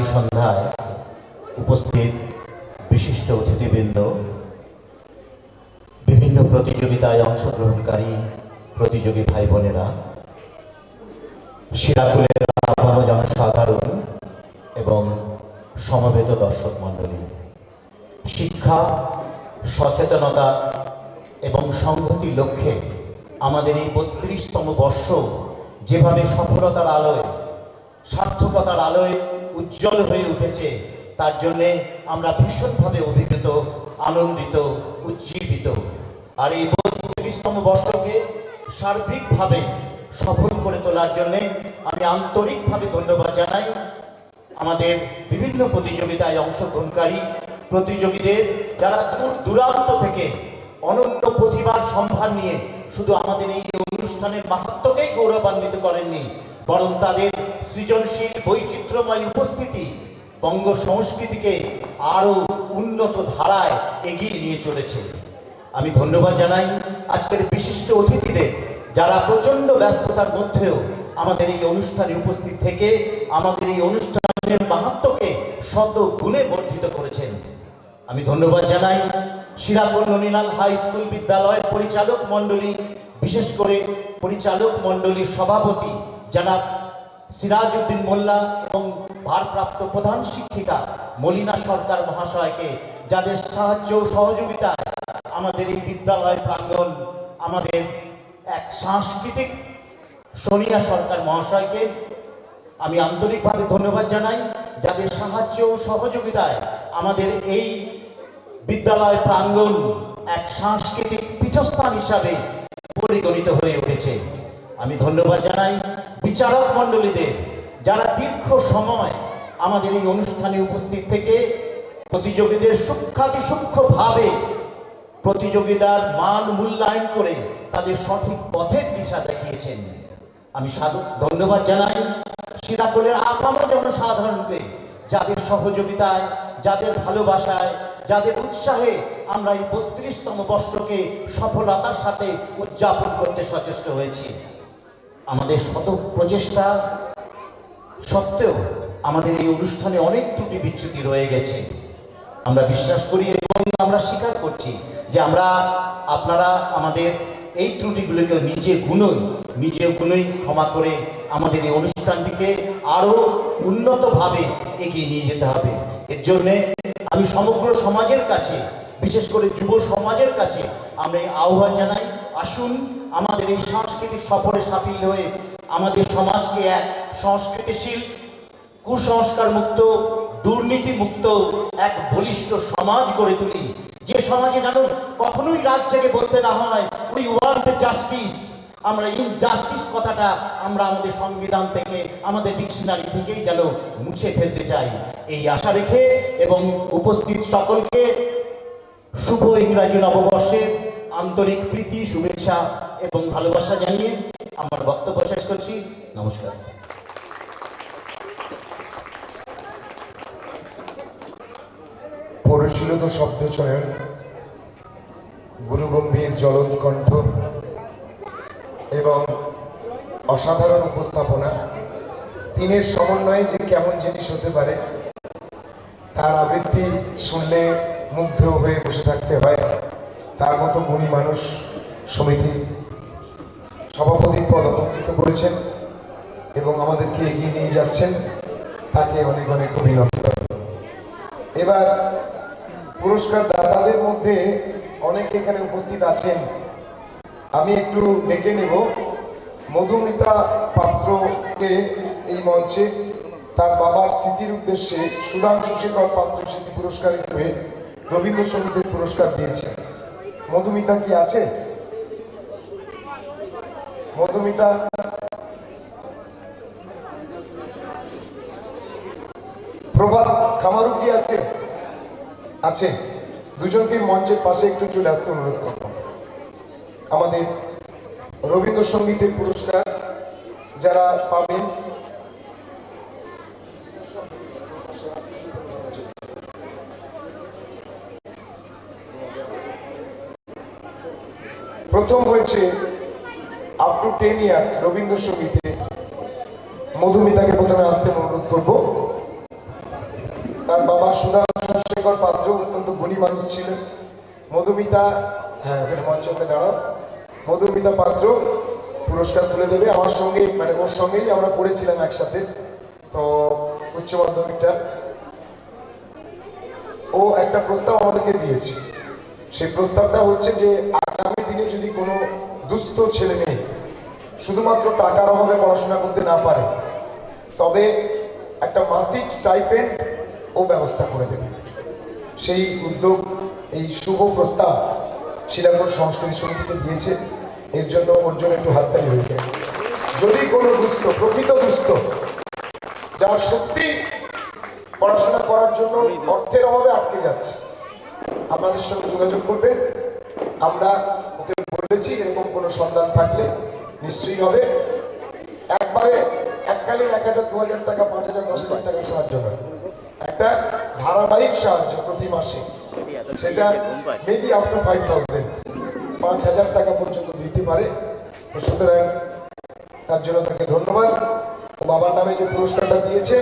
সোনালী সন্ধ্যায় উপস্থিত বিশিষ্ট অতিথিবৃন্দ, বিভিন্ন প্রতিযোগিতায় অংশগ্রহণকারী প্রতিযোগী ভাই বোনেরা শিরাকুলের আবারও জনসাধারণ এবং সমবেত দর্শক মণ্ডলী, শিক্ষা, সচেতনতা এবং সংহতির লক্ষ্যে আমাদের এই বত্রিশতম বর্ষ যেভাবে সফলতার আলোয় সার্থকতার আলোয় উজ্জ্বল হয়ে উঠেছে। তার জন্যে আমরা ভীষণভাবে অভিভূত, আনন্দিত, উজ্জীবিত। আর এই বত্রিশতম বর্ষকে সার্বিকভাবে সফল করে তোলার জন্যে আমি আন্তরিকভাবে ধন্যবাদ জানাই। আমাদের বিভিন্ন প্রতিযোগিতায় অংশগ্রহণকারী প্রতিযোগীদের যারা দূর দূরান্ত থেকে অনন্য প্রতিভার সম্ভার নিয়ে শুধু আমাদের এই অনুষ্ঠানের মাহাত্মকেই গৌরবান্বিত করেননি বরং তাদের সৃজনশীল বৈচিত্র্যময় উপস্থিতি বঙ্গ সংস্কৃতিকে আরও উন্নত ধারায় এগিয়ে নিয়ে চলেছে। আমি ধন্যবাদ জানাই আজকের বিশিষ্ট অতিথিদের যারা প্রচণ্ড ব্যস্ততার মধ্যেও আমাদের এই অনুষ্ঠানে উপস্থিত থেকে আমাদের এই অনুষ্ঠানের মাহাত্মকে শত গুণে বর্ধিত করেছেন। আমি ধন্যবাদ জানাই শিরাপুর ননিলাল হাই স্কুল বিদ্যালয়ের পরিচালক মণ্ডলী, বিশেষ করে পরিচালক মণ্ডলীর সভাপতি জনাব সিরাজ উদ্দিন মোল্লা এবং ভারপ্রাপ্ত প্রধান শিক্ষিকা মলিনা সরকার মহাশয়কে, যাদের সাহায্য সহযোগিতায় আমাদের এই বিদ্যালয় প্রাঙ্গণ, আমাদের এক সাংস্কৃতিক সোনিয়া সরকার মহাশয়কে আমি আন্তরিকভাবে ধন্যবাদ জানাই, যাদের সাহায্য ও সহযোগিতায় আমাদের এই বিদ্যালয় প্রাঙ্গণ এক সাংস্কৃতিক পীঠস্থান হিসাবে পরিগণিত হয়ে উঠেছে। আমি ধন্যবাদ জানাই। বিচারক মণ্ডলীদের যারা দীর্ঘ সময় আমাদের এই অনুষ্ঠানে উপস্থিত থেকে প্রতিযোগীদের সূক্ষাতি সূক্ষ্মভাবে প্রতিযোগিতার মান মূল্যায়ন করে তাদের সঠিক পথের দিশা দেখিয়েছেন। আমি সাধু ধন্যবাদ জানাই সিরাকুলের আপামর জনসাধারণকে যাদের সহযোগিতায়, যাদের ভালোবাসায়, যাদের উৎসাহে আমরা এই বত্রিশতম বর্ষকে সফলতার সাথে উদযাপন করতে সচেষ্ট হয়েছি। আমাদের শত প্রচেষ্টা সত্ত্বেও আমাদের এই অনুষ্ঠানে অনেক ত্রুটি বিচ্যুতি রয়ে গেছে। আমরা বিশ্বাস করি এবং আমরা স্বীকার করছি যে আমরা, আপনারা আমাদের এই ত্রুটিগুলোকে নিজে গুণই নিজে গুণই ক্ষমা করে আমাদের এই অনুষ্ঠানটিকে আরও উন্নতভাবে এগিয়ে নিয়ে যেতে হবে। এর জন্যে আমি সমগ্র সমাজের কাছে, বিশেষ করে যুব সমাজের কাছে আমরা আহ্বান জানাই, আসুন আমাদের এই সাংস্কৃতিক সফরে সাফল্য হয়ে আমাদের সমাজকে এক সংস্কৃতিশীল, কুসংস্কার মুক্ত, দুর্নীতি মুক্ত এক বলিষ্ঠ সমাজ গড়ে তুলি। যে সমাজে জানুন, কখনোই জেগে বলতে না হয় উই ওয়ান্ট জাস্টিস আমরা ইনজাস্টিস কথাটা আমরা আমাদের সংবিধান থেকে, আমাদের ডিকশনারি থেকেই যেন মুছে ফেলতে চাই। এই আশা রেখে এবং উপস্থিত সকলকে শুভ ইংরাজি নববর্ষের আন্তরিক প্রীতি, শুভেচ্ছা এবং ভালোবাসা জানিয়ে আমার বক্তব্য শেষ করছি। নমস্কার। পরিশীলিত শব্দ চয়ন, গুরুগম্ভীর জলদ কণ্ঠ এবং অসাধারণ উপস্থাপনা। তিনের সমন্বয়ে যে কেমন জিনিস হতে পারে, তার আবৃত্তি শুনলে মুগ্ধ হয়ে বসে থাকতে হয়। তার মতো গুণী মানুষ সমিতি সভাপতির পদ অলঙ্কৃত করেছেন এবং আমাদেরকে এগিয়ে নিয়ে যাচ্ছেন। তাকে অনেক অনেক অভিনন্দন। এবার পুরস্কার দাতাদের মধ্যে অনেকে এখানে উপস্থিত আছেন। আমি একটু ডেকে নেব। মধুমিতা পাত্রকে এই মঞ্চে তার বাবার স্মৃতির উদ্দেশ্যে সুধাংশু শেখর পাত্র স্মৃতি পুরস্কার হিসেবে রবীন্দ্রসঙ্গীতের পুরস্কার দিয়েছেন। মধুমিতা কি আছে? মধুমিতা। প্রভাত খামারু কি আছে? আছে। দুজনকে মঞ্চের পাশে একটু চলে আসতে অনুরোধ করব। আমাদের রবীন্দ্রসঙ্গীতের পুরস্কার যারা পাবেন, প্রথম হয়েছে আপ টু টেন ইয়ার্স রবীন্দ্রসঙ্গীতে মধুমিতাকে প্রথমে আসতে অনুরোধ করব। তার বাবা সুধাংশু শেখর পাত্র, অত্যন্ত গুণী মানুষ ছিলেন। মধুমিতা হ্যাঁ ওখানে মঞ্চ করে দাঁড়াও। মধুমিতা পাত্র পুরস্কার তুলে দেবে। আমার সঙ্গে মানে ওর সঙ্গেই আমরা পড়েছিলাম একসাথে। তো, উচ্চ মাধ্যমিকটা। ও একটা প্রস্তাব আমাদেরকে দিয়েছে। সেই প্রস্তাবটা হচ্ছে যে, আগামী দিনে যদি কোনো দুস্থ ছেলে মেয়ে শুধুমাত্র টাকার অভাবে পড়াশোনা করতে না পারে, তবে একটা মাসিক স্টাইপেন্ড ও ব্যবস্থা করে দেবে। সেই উদ্যোগ, এই শুভ প্রস্তাব শিলাকর সংস্কৃতি সমিতিকে দিয়েছে। এর জন্য ওর জন্য একটু হাততালি হয়ে যায়। যদি কোনো দুস্থ, প্রকৃত দুস্থ, যার সত্যি পড়াশোনা করার জন্য অর্থের অভাবে আটকে যাচ্ছে আপনাদের সঙ্গে যোগাযোগ করবেন। আমরা ওকে বলেছি, এরকম কোনো সন্ধান থাকলে নিশ্চয়ই হবে। একবারে এককালীন এক হাজার, দু হাজার টাকা, পাঁচ হাজার, দশ হাজার টাকা সাহায্য নয় একটা ধারাবাহিক সাহায্য প্রতি মাসে। সেটা maybe up to five thousand পাঁচ হাজার টাকা পর্যন্ত দিতে পারে। তো সুতরাং তার জন্য তাকে ধন্যবাদ। ও বাবার নামে যে পুরস্কারটা দিয়েছে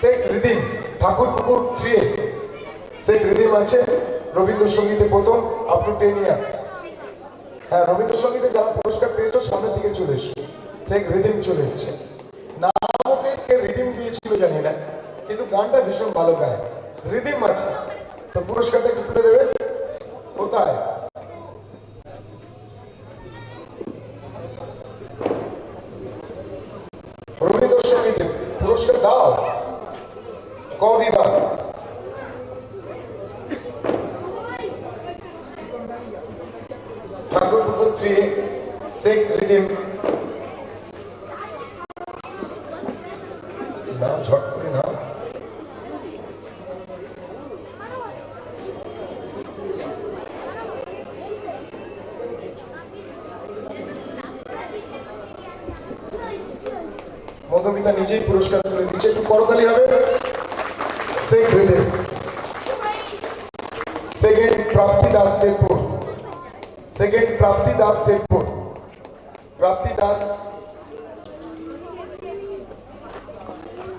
শেখ রিদিম ঠাকুর পুকুর থ্রি শেখ রিদিম আছে, রবীন্দ্রসঙ্গীতে প্রথম আপ টু টেন ইয়ার্স হ্যাঁ রবীন্দ্রসঙ্গীতে যারা পুরস্কার পেয়েছ, সামনের দিকে চলে এসছে শেখ রিদিম চলে এসছে। নামকে কে রিদিম দিয়েছিল জানি না, কিন্তু গানটা ভীষণ ভালো গায়। রিদিম আছে। তো পুরস্কারটা একটু তুলে দেবে? কোথায় রবীন্দ্রসঙ্গীতে পুরস্কার দাও ক বিভাগ ঠাকুর পুকুর থ্রি শেখ রিদিম না ঝট করে না মধুমিতা নিজেই পুরস্কার তুলে দিচ্ছে, একটু করতালি হবে। শেখ রিদিম সেকেন্ড প্রাপ্তি দাস শেখপুর সেকেন্ড প্রাপ্তি দাস শেখপুর প্রাপ্তি দাস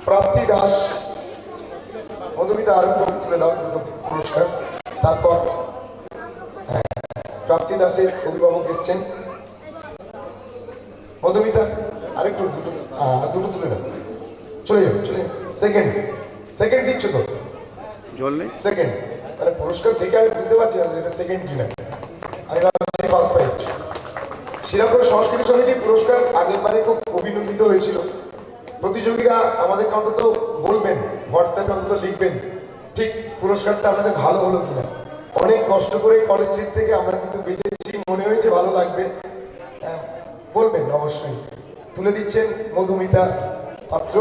প্রাপ্তি দাস মধুমিতা আরও তুলে দাও দুটো পুরস্কার। তারপর হ্যাঁ, প্রাপ্তি দাসের অভিভাবক এসছেন। মধুমিতা আরেকটু দুটো দুটো তুলে দাও। চলে যাও চলে সেকেন্ড সেকেন্ড দিচ্ছ তো? জল নেই? সেকেন্ড তাহলে পুরস্কার দেখে আমি বুঝতে পারছি না এটা সেকেন্ড কিনা। আমি ভাবছি ফার্স্ট প্রাইজ শ্রীরামপুর সংস্কৃতি সমিতি পুরস্কার আগের বারে খুব অভিনন্দিত হয়েছিল। প্রতিযোগীরা আমাদেরকে অন্তত বলবেন হোয়াটসঅ্যাপে অন্তত লিখবেন ঠিক পুরস্কারটা আমাদের ভালো হলো কিনা। অনেক কষ্ট করে কলেজ স্ট্রিট থেকে আমরা কিন্তু বেঁচেছি মনে হয়েছে ভালো লাগবে। হ্যাঁ, বলবেন অবশ্যই। তুলে দিচ্ছেন মধুমিতা পাত্র।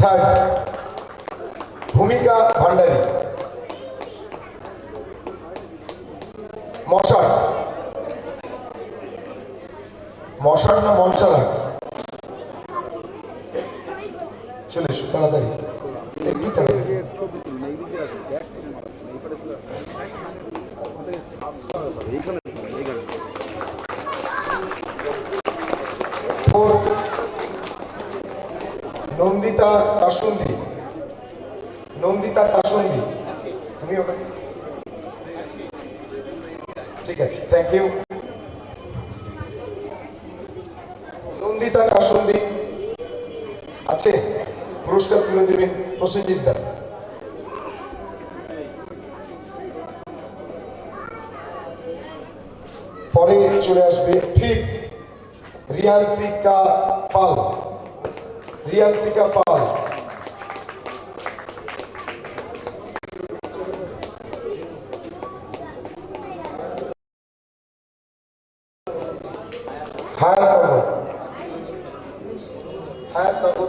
থার্ড ভূমিকা ভান্ডারী। মশার মশার না মনসারা চলে এসো, তাড়াতাড়ি। একটু তাড়াতাড়ি। নন্দিতা কাসুন্দি নন্দিতা কাসুন্দি তুমি ওটা ঠিক আছে থ্যাংক ইউ নন্দিতা আছে পুরস্কার তুলে দেবেন প্রসেনজিৎ পরে চলে আসবে ফিফ রিয়ানসিকা পাল। রিয়ানসিকা পাল হায়াতনগর হায়াতনগর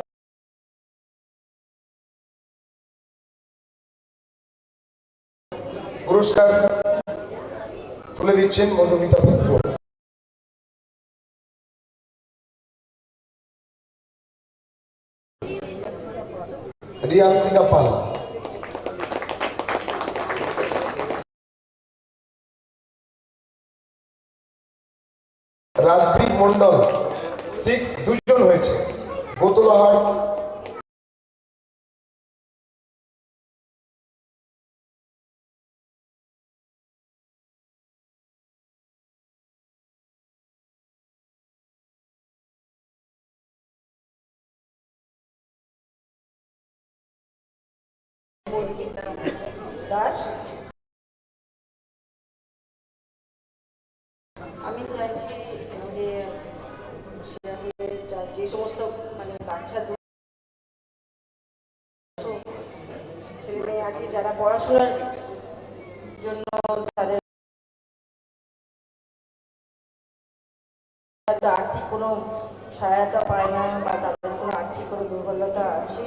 পুরস্কার তুলে দিচ্ছেন মধুমিতা পাত্র। রিয়ান্সিকা পাল। রাজদীপ মন্ডল সিক্স দুজন হয়েছে। গোতলাহাট দাস আমি চাইছি যে যে সমস্ত মানে বাচ্চা ছেলে মেয়ে আছে যারা পড়াশোনার জন্য তাদের আর্থিক কোনো সহায়তা পায় না বা তাদের কোনো আর্থিক কোনো দুর্বলতা আছে।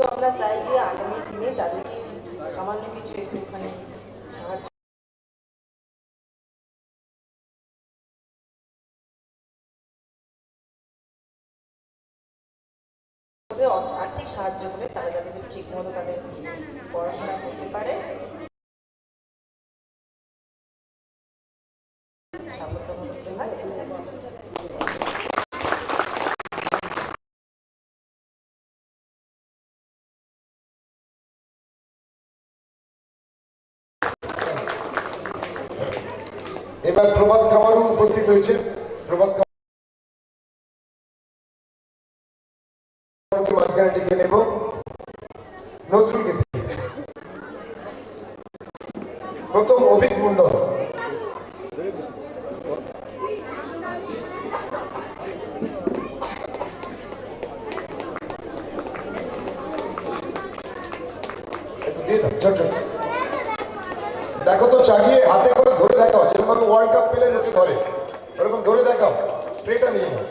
তো আমরা চাই যে আগামী দিনে তাদেরকে সামান্য কিছু একটুখানি সাহায্য আর্থিক সাহায্য করে তারা যাতে ঠিক মতো তাদের পড়াশোনা করতে পারে সাফল্য করতে হয় এটাই আমার চাই। এবার প্রভাত খামারও উপস্থিত হয়েছে। দেখো তো চাগিয়ে হাতে করে ধরে দেখাও যেরকম ওয়ার্ল্ড কাপ পেলে লোকে ধরে। ধরে দেখাও। ট্রেটা নিয়ে নাও।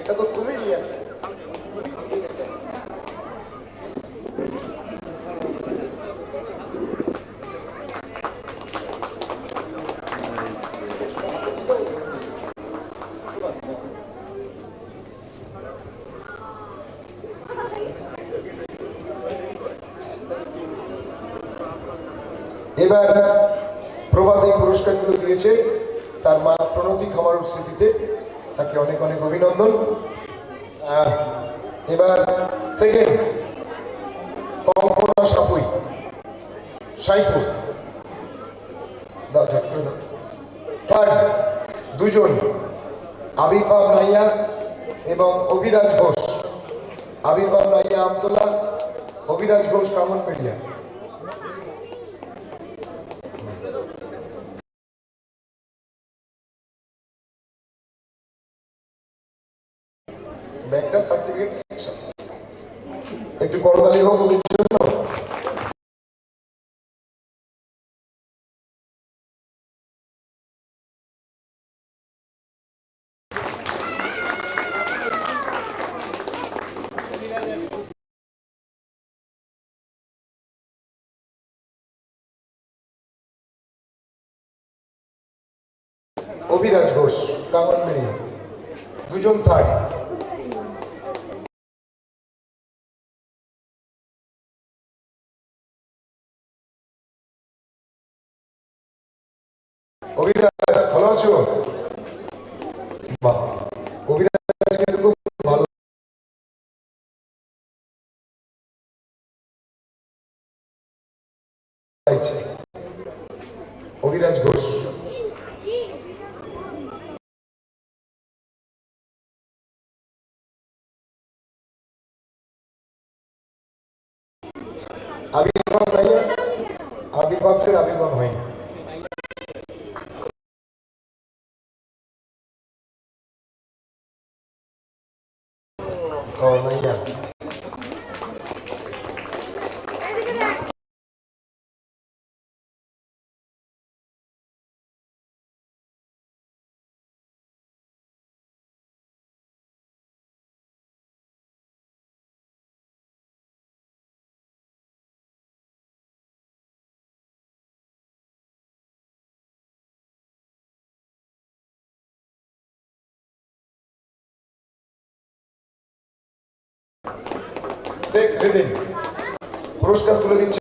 এটা তো তুমি নিয়ে আসো। এবার এই পুরস্কারগুলো দিয়েছে তার মা প্রণতি খামার স্মৃতিতে তাকে অনেক অনেক অভিনন্দন। এবার সেকেন্ড কঙ্কনা সাপুই, সাইপুর। দাও ঝট করে দাও। থার্ড দুজন, আবির্ভাব নাইয়া এবং অভিরাজ ঘোষ। আবির্ভাব নাইয়া আমতলা অভিরাজ ঘোষ কামন পেডিয়া একটু করতালি হোক ওদের জন্য। অভিরাজ ঘোষ কামন মেরিয়া দুজন থার্ড অভিরাজ ভালো আছো বাহ অভিরাজ কিন্তু খুব ভালো গাইছে। অভিরাজ ঘোষ আবির্ভাব নাই আবির্ভাবের আবির্ভাব হয়নি। ও নাইয়া শেখ পুরস্কার তুলে দিচ্ছে